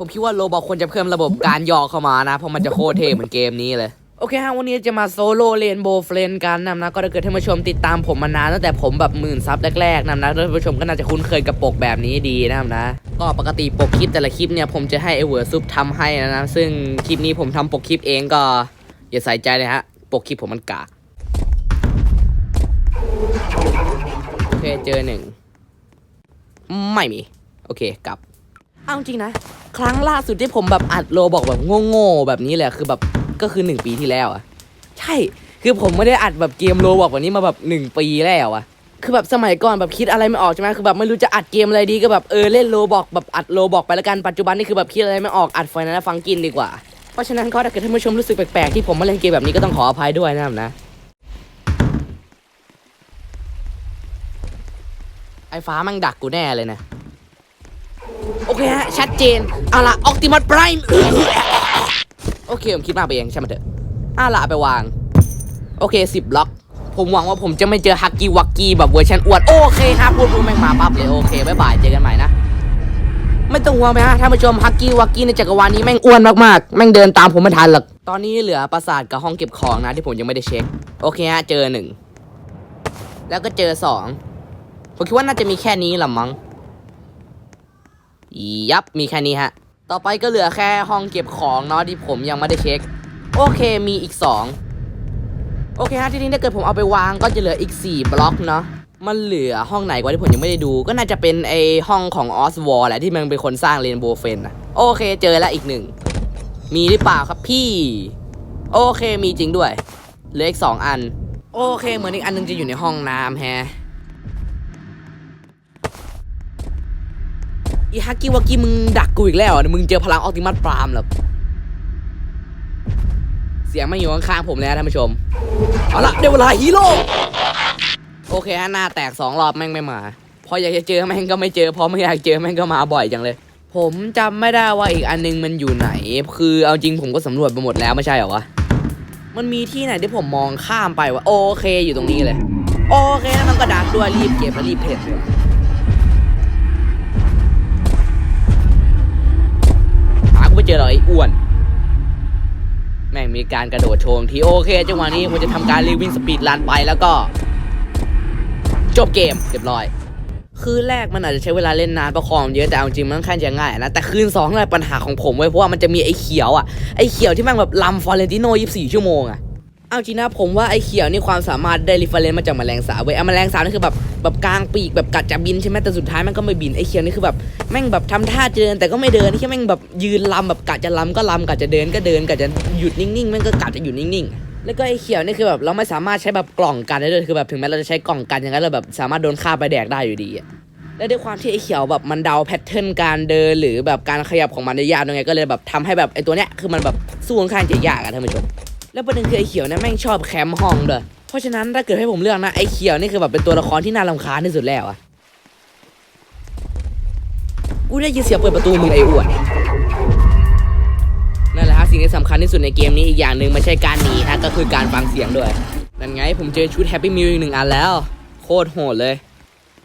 ผมคิดว่าโลบอกควรจะเพิ่มระบบการย่อเข้ามานะ เพราะมันจะโคตรเท่เหมือนเกมนี้เลย โอเคฮะวันนี้จะมาโซโล่เรนโบว์เฟรนกันนะนะ ก็ถ้าเกิดท่านผู้ชมติดตามผมมานานตั้งแต่ผมแบบหมื่นซับแรกๆนะนะท่านผู้ชมก็น่าจะคุ้นเคยกับปกแบบนี้ดีนะครับนะ ก็ปกติปกคลิปแต่ละคลิปเนี่ยผมจะให้ไอเวอร์ซุปทำให้นะนะซึ่งคลิปนี้ผมทำปกคลิปเองก็อย่าใส่ใจเลยฮะปกคลิปผมมันกากโอเคเจอหนึ่งไม่มี โอเคกลับเอาจริงนะ ครั้งล่าสุดที่ผมแบบอัดโลบอกแบบโง่ๆแบบนี้เละคือแบบก็คือหนึ่งปีที่แล้วอะใช่คือผมไม่ได้อัดแบบเกมโลบอกแบบนี้มาแบบหนึ่งปีแล้วอะคือแบบสมัยก่อนแบบคิดอะไรไม่ออกใช่ไหมคือแบบไม่รู้จะอัดเกมอะไรดีก็แบบเออเล่นโลบอกแบบอัดโลบอกไปแล้วกันปัจจุบันนี่คือแบบคิดอะไรไม่ออกอัดไฟนั้นฟังกินดีกว่า เพราะฉะนั้นก็ถ้าเกิดท่านผู้ชมรู้สึกแปลกๆที่ผมมาเล่นเกมแบบนี้ก็ต้องขออภัยด้วยนะครับนะไอ้ฟ้ามันดักกูแน่เลยนะ เคฮะ ชัดเจน เอาละออ t ติมั p ไพรม์โอเค ผมคิดมากไปเองใช่ไหมเถอะเอาละไปวาง โอเคสิบล็อก ผมหวังว่าผมจะไม่เจอฮักกี้วักกี้แบบเวอร์ชันอวด โอเคครับพูดพูดแม่งมาปั๊บเลยโอเคบ๊ายบาย เจอกันใหม่นะ ไม่ต้องห่วงไปฮะท่านผู้ชมฮักกี้วักกี้ในจักรวาลนี้แม่งอ้วนมากๆ แม่งเดินตามผมไม่ทันหรอก ตอนนี้เหลือปราสาทกับห้องเก็บของนะที่ผมยังไม่ได้เช็ค โอเคฮะเจอหนึ่ง แล้วก็เจอสองผมคิดว่าน่าจะมีแค่นี้ละมั้ง ยับมีแค่นี้ฮะ ต่อไปก็เหลือแค่ห้องเก็บของเนาะที่ผมยังไม่ได้เช็ค โอเคมีอีก 2 โอเคฮะทีนี้ถ้าเกิดผมเอาไปวางก็จะเหลืออีก 4 บล็อกเนาะมันเหลือห้องไหนกว่าที่ผมยังไม่ได้ดู ก็น่าจะเป็นไอห้องของออสวอลแหละที่มันเป็นคนสร้างเรนโบว์เฟนนะโอเคเจอแล้วอีกหนึ่งมีหรือเปล่าครับพี่ โอเคมีจริงด้วยเหลืออีก2อัน โอเคเหมือนอีกอันนึงจะอยู่ในห้องน้ำแฮะ อีฮักกี้วากี้มึงดักกูอีกแล้วเหรอมึงเจอพลังออติมัสปรามหรอเสียงไม่อยู่ข้างๆผมเลยนะท่านผู้ชม เอาละได้เวลาฮีโร่โอเคฮะหน้าแตกสองรอบแม่งไม่มา พออยากจะเจอแม่งก็ไม่เจอ พอไม่อยากเจอแม่งก็มาบ่อยจังเลย ผมจำไม่ได้ว่าอีกอันนึงมันอยู่ไหน คือเอาจริงผมก็สำรวจไปหมดแล้วไม่ใช่เหรอวะ มันมีที่ไหนที่ผมมองข้ามไปวะโอเคอยู่ตรงนี้เลย โอเคแล้วมันก็ดักด้วยรีบเก็บแล้วรีบเพ่นเลย เจอหราไอ้อ้วน แม่งมีการกระโดดโชว์ทีโอเคจังหวะนี้ผมจะทำการรีวิ่งสปีดลันไปแล้วก็ จบเกมเรียบร้อย คืนแรกมันอาจจะใช้เวลาเล่นนานประคองเยอะแต่เอาจริงมันค่อนข้างจะง่ายนะแต่คืนสองนั่นแหละปัญหาของผมเว้ยเพราะว่ามันจะมีไอ้เขียวอะไอ้เขียวที่แม่งแบบลำฟอร์เรนติโน24 ชั่วโมงอะ เอาจริงนะผมว่าไอ้เขียวนี่ความสามารถได้รีเฟรนซ์มาจากแมลงสาบเว้ยไอ้แมลงสาบนี่คือแบบแบบกลางปีกแบบกัดจะบินใช่ไหมแต่สุดท้ายมันก็ไม่บินไอ้เขียวนี่คือแบบแม่งแบบทำท่าเดินแต่ก็ไม่เดินนี่แค่แม่งแบบยืนลำแบบกัดจะลำก็ลำกัดจะเดินก็เดินกัดจะหยุดนิ่งๆแม่งก็กัดจะหยุดนิ่งๆ แล้วก็ไอ้เขียวนี่คือแบบเราไม่สามารถใช้แบบกล่องกันได้ด้วยคือแบบถึงแม้เราจะใช้กล่องกันอย่างนั้นเราแบบสามารถโดนฆ่าไปแดกได้อยู่ดีอะและด้วยความที่ไอ้เขียวแบบมันเดาแพทเทิร์นการเดินหรือแบบการขยับของมันได้ยากยังไงก็เลยแบบทำให้แบบไอ้ตัวเนี้ยคือมันแบบสู้ค่อนข้างจะยากอะท่านผู้ชม แล้วประเด็นคือไอ้เขียวนี่แม่งชอบแคมป์ห้องเด้วยเพราะฉะนั้นถ้าเกิดให้ผมเลือกนะไอ้เขียวนี่คือแบบเป็นตัวละครที่น่ารำคาญที่สุดแล้วอะกูได้ยินเสียงเปิดประตูมึงไอ้อ้วนนั่นแหละฮะสิ่งที่สำคัญที่สุดในเกมนี้อีกอย่างหนึ่งไม่ใช่การหนีฮะก็คือการฟังเสียงด้วยนั่นไงผมเจอชุดแฮปปี้มิลอีกหนึ่งอันแล้ว โคตรโหดเลย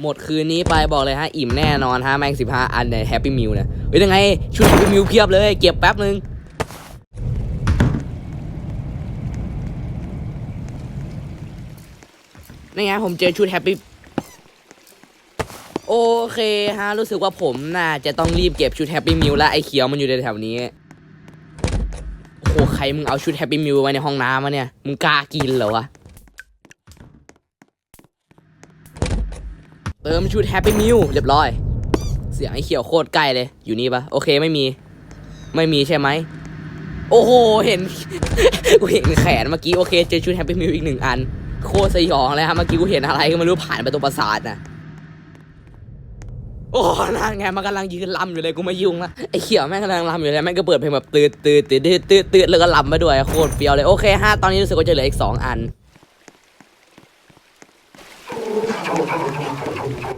หมดคืนนี้ไปบอกเลยฮะอิ่มแน่นอนฮะแม่งสิบห้าอันในแฮปปี้มิลเนี่ยเฮ้ยยังไงชุดแฮปปี้มิลเพียบเลย เก็บแป๊บนึง นี่ไงผมเจอชุดแฮปปี้โอเคฮะ รู้สึกว่าผมน่าจะต้องรีบเก็บชุดแฮปปี้มิลแล้วไอ้เขียวมันอยู่ในแถวนี้ โอ้โห ใครมึงเอาชุดแฮปปี้มิลไว้ในห้องน้ำวะเนี่ย มึงกล้ากินเหรอวะ เติมชุดแฮปปี้มิวเรียบร้อย เสียงไอ้เขียวโคตรใกล้เลย อยู่นี่ปะโอเคไม่มี ไม่มีใช่ไหม โอ้โห เห็น กูเห็นแขนเมื่อกี้ โอเค เจอชุดแฮปปี้มิวอีกหนึ่งอัน โคตรสยองเลยฮะเมื่อกี้กูเห็นอะไรก็ไม่รู้ผ่านไประตูปราสาทนะโอ้นั่นไงมันกำลังยืนลำอยู่เลยกูไม่ยุ่งละไอ้เขียวแม่งกำลังลำอยู่เลยแม่งก็เปิดเพลงแบบตืดตืดตืดตืดตืดตืดแล้วก็ลำไปด้วยโคตรเฟี้ยวเลยโอเคฮะตอนนี้รู้สึกว่าจะเหลืออีกสองอัน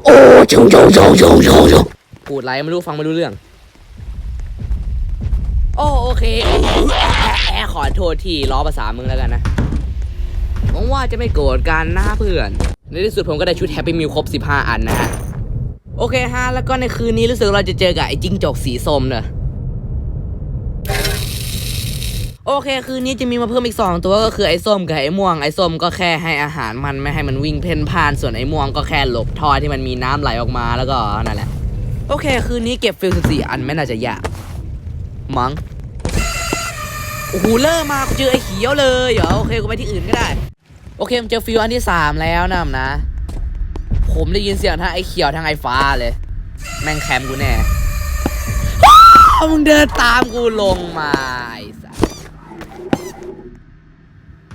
โอ้ชงชงชงชงชงชงพูดไรไม่รู้ฟังไม่รู้เรื่อง โอ้โอเคแอะแอะขอโทษทีล้อภาษามึงแล้วกันนะ งว่าจะไม่โกรธกันนะเพื่อน ในที่สุดผมก็ได้ชุดแฮปปี้มิลครบ 15 อันนะฮะ โอเคฮะ แล้วก็ในคืนนี้รู้สึกเราจะเจอกับไอ้จิ้งจกสีส้มเนอะโอเค คืนนี้จะมีมาเพิ่มอีกสองตัวก็คือไอ้ส้มกับไอ้ม่วง ไอ้ส้มก็แค่ให้อาหารมันไม่ให้มันวิ่งเพ่นพ่าน ส่วนไอ้ม่วงก็แค่หลบท่อที่มันมีน้ำไหลออกมาแล้วก็นั่นแหละ โอเค คืนนี้เก็บฟิลสิบสี่อันไม่น่าจะยากมั้งโอ้โหเริ่มมากเจอไอ้เขียวเลยเหรอโอเคกูไปที่อื่นก็ได้ โอเคผมเจอฟิลอันที่สามแล้วนะนะ ผมได้ยินเสียงทั้งไอ้เขียวทั้งไอ้ฟ้าเลย แม่งแคมกูแน่มึงเดินตามกูลงมาไอ้สัส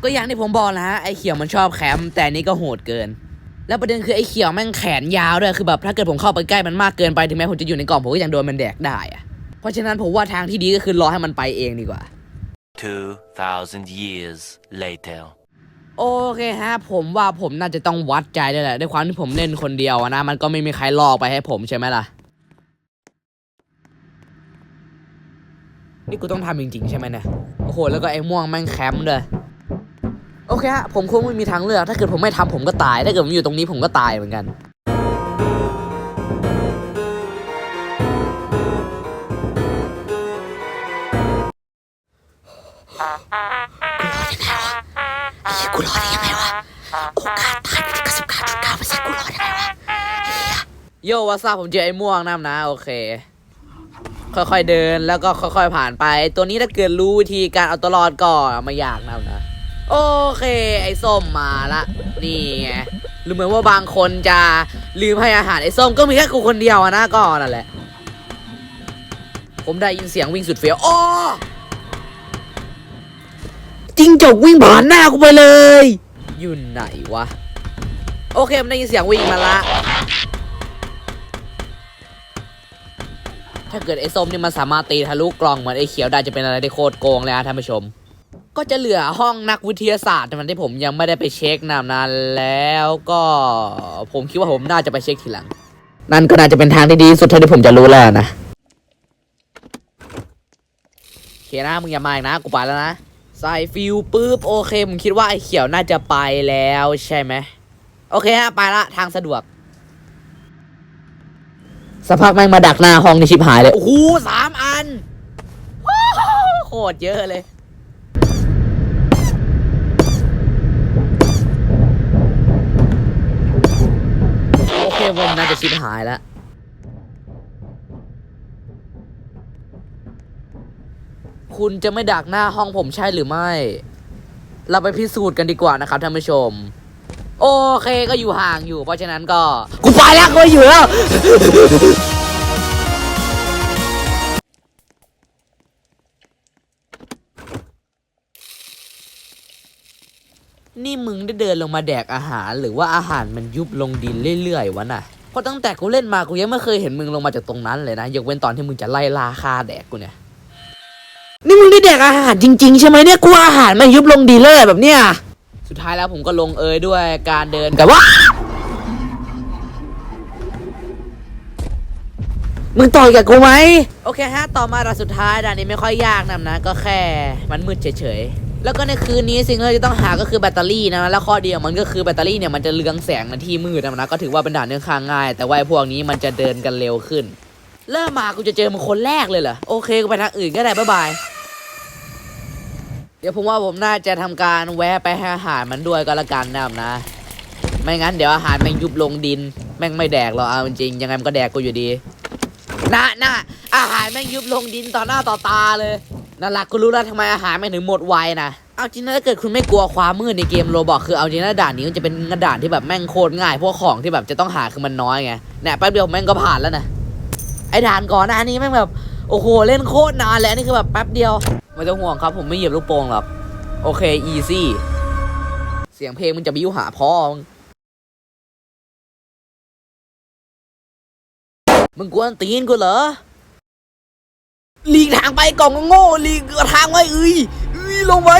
ก็อย่างที่ผมบอกนะฮะไอ้เขียวมันชอบแคมป์แต่นี่ก็โหดเกิน แล้วประเด็นคือไอ้เขียวแม่งแขนยาวด้วยคือแบบถ้าเกิดผมเข้าไปใกล้มันมากเกินไปถึงแม้ผมจะอยู่ในกล่องผมก็ยังโดนมันแดกได้อะเพราะฉะนั้นผมว่าทางที่ดีก็คือรอให้มันไปเองดีกว่า2,000 years later. โอเคฮะผมว่าผมน่าจะต้องวัดใจด้วยแหละด้วยความที่ผมเล่นคนเดียวอะนะ มันก็ไม่มีใครลอกไปให้ผมใช่ไหมล่ะ นี่กูต้องทำจริงๆ ใช่ไหมเนี่ย โอ้โห แล้วก็ไอ้ม่วงแม่งแคมป์ด้วยโอเคฮะผมคงไม่มีทางเลือก ถ้าเกิดผมไม่ทำผมก็ตาย ถ้าเกิดผมอยู่ตรงนี้ผมก็ตายเหมือนกัน เฮ้กูรอได้ยังไงวะ โอกาสตายมันกระสิบเก้าจุดเก้าเปอร์เซ็นต์กูรอได้ไงวะโยวาซาผมเจอไอ้ม่วงน้ำนะ โอเค ค่อยๆเดินแล้วก็ค่อยๆผ่านไป ตัวนี้ถ้าเกิดรู้วิธีการเอาตัวรอดก็ไม่ยากนะนะ โอเค ไอ้ส้มมาละ นี่ไงหรือเหมือนว่าบางคนจะลืมให้อาหารไอ้ส้มก็มีแค่กูคนเดียวอะนะก็นั่นแหละ ผมได้ยินเสียงวิ่งสุดเฟี้ยวอ้อ จิงจกวิ่งผ่านหน้ากูไปเลย อยู่ไหนวะ โอเคมันได้ยินเสียงวิ่งมาละ ถ้าเกิดไอ้ส้มนี่มันสามารถตีทะลุกล่องเหมือนไอ้เขียวได้จะเป็นอะไรที่โคตรโกงเลยนะท่านผู้ชม ก็จะเหลือห้องนักวิทยาศาสตร์มันที่ผมยังไม่ได้ไปเช็คนานานแล้วก็ผมคิดว่าผมน่าจะไปเช็คทีหลัง นั่นก็น่าจะเป็นทางที่ดีสุดเท่าที่ผมจะรู้แล้วนะเคนะมึงอย่ามาอีกนะกูไปแล้วนะ ใส่ฟิวปุ๊บโอเคผมคิดว่าไอ้เขียวน่าจะไปแล้วใช่ไหมโอเคฮะไปละทางสะดวกสักพักแม่งมาดักหน้าห้องนี่ชิบหายเลยโอ้โหสามอันว้าวโคตรเยอะเลยโอเควงน่าจะชิบหายแล้ว คุณจะไม่ดักหน้าห้องผมใช่หรือไม่ เราไปพิสูจน์กันดีกว่านะครับท่านผู้ชม โอเคก็อยู่ห่างอยู่ เพราะฉะนั้นก็ กูไปแล้วกูอยู่แล้ว นี่มึงได้เดินลงมาแดกอาหาร หรือว่าอาหารมันยุบลงดินเรื่อยๆวะน่ะเพราะตั้งแต่กูเล่นมากูยังไม่เคยเห็นมึงลงมาจากตรงนั้นเลยนะยกเว้นตอนที่มึงจะไล่ล่าฆ่าแดกกูเนี่ย นี่มึงได้แดกอาหารจริง ๆ ใช่ไหมเนี่ยกูอาหารมันยุบลงดินเลยแบบเนี้ยสุดท้ายแล้วผมก็ลงเอยด้วยการเดินกับว่ามึงต่อยกับกูไหมโอเคฮะ ต่อมาด่านสุดท้ายด่านนี้ไม่ค่อยยากนะนะ ก็แค่มันมืดเฉยๆ แล้วก็ในคืนนี้สิ่งที่เราจะต้องหาก็คือแบตเตอรี่นะ แล้วข้อเดียวมันก็คือแบตเตอรี่เนี่ยมันจะเรืองแสงในที่มืดนะนะก็ถือว่าเป็นด่านเนื่องข้างง่าย แต่ว่าไอ้พวกนี้มันจะเดินกันเร็วขึ้น เริ่มมากูจะเจอมึงคนแรกเลยเหรอ โอเคกูไปทางอื่นก็ได้บ๊ายบายเดี๋ยวผมว่าผมน่าจะทำการแวะไปให้อาหารมันด้วยก็แล้วกันนะครับนะ ไม่งั้นเดี๋ยวอาหารแม่งยุบลงดิน แม่งไม่แดกหรอกเอาจริงยังไงมันก็แดกกูอยู่ดีน่ะน่ะอาหารแม่งยุบลงดินต่อหน้าต่อตาเลยนั่นแหละกูรู้แล้วทำไมอาหารแม่งถึงหมดไวนะเอาจริงนะถ้าเกิดคุณไม่กลัวความมืดในเกมโรบอกคือเอาจริงนะด่านนี้มันจะเป็นด่านที่แบบแม่งโคตรง่ายพราะของที่แบบจะต้องหาคือมันน้อยไงเนี่ยแป๊บเดียวแม่งก็ผ่านแล้วนะไอ้ด่านก่อนหน้านี้แม่งแบบโอ้โหเล่นโคตรนานแล้วนี่คือแบบแป๊บเดียว ไม่ต้องห่วงครับ ผมไม่เหยียบลูกโป่งหรอก โอเค อีซี่ เสียงเพลงมึงจะบิ้วหาพ่อ มึงมึงกวนตีนกูเหรอหลีกทางไปกล่องโง่หลีกทางไว้เอ้ยเอ้ยลงไป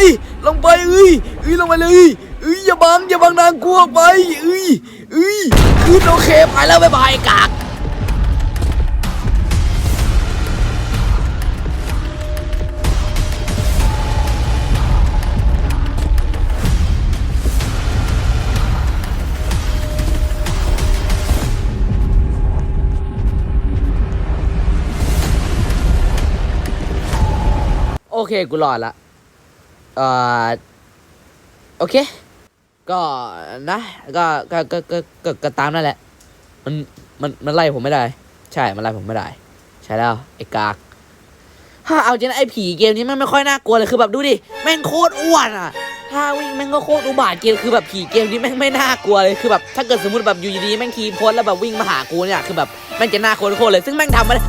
ลงไปเอ้ยเอ้ยลงไปเลยเอ้ยอย่าบังอย่าบังนางกลัวไปเอ้ยเอ้ยขึ้นโอเคไปแล้วบ๊ายบายกาก โอเค กูรอดละเอ่อโอเค ก็นะก็ก็ก็ก็ก็ก็ตามนั่นแหละ มันมันมันไล่ผมไม่ได้ ใช่ มันไล่ผมไม่ได้ ใช่แล้วไอ้กากถ้าเอาจริงนะไอ้ผีเกมนี้ม่งไม่ค่อยน่ากลัวเลยคือแบบดูดิแม่งโคตรอ้วนอะถ้าวิ่งแม่งก็โคตรอุบาทเกมคือแบบผีเกมนี้แม่งไม่น่ากลัวเลยคือแบบถ้าเกิดสมมติแบบอยู่ดีๆแม่งขี่พ้นแล้วแบบวิ่งมาหากูเนี่ยคือแบบแม่งจะน่ากลัวโคตรเลยซึ่งแม่งทำไม่ได้